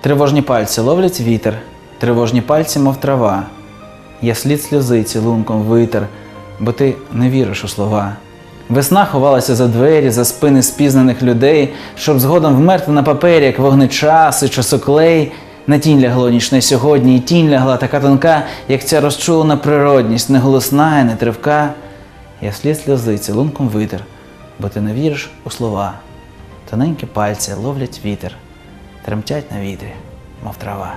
Тривожні пальці ловлять вітер, тривожні пальці, мов трава. Я слід сльози цілунком витер, бо ти не віриш у слова. Весна ховалася за двері, за спини спізнаних людей, щоб згодом вмерти на папері, як вогнечас і часоклей. На тінь лягло нічне сьогодні, і тінь лягла така тонка, як ця розчулена природність, не голосна і не тривка. Я слід сльози цілунком витер, бо ти не віриш у слова. Тоненькі пальці ловлять вітер, тремтять на вітрі, мов трава.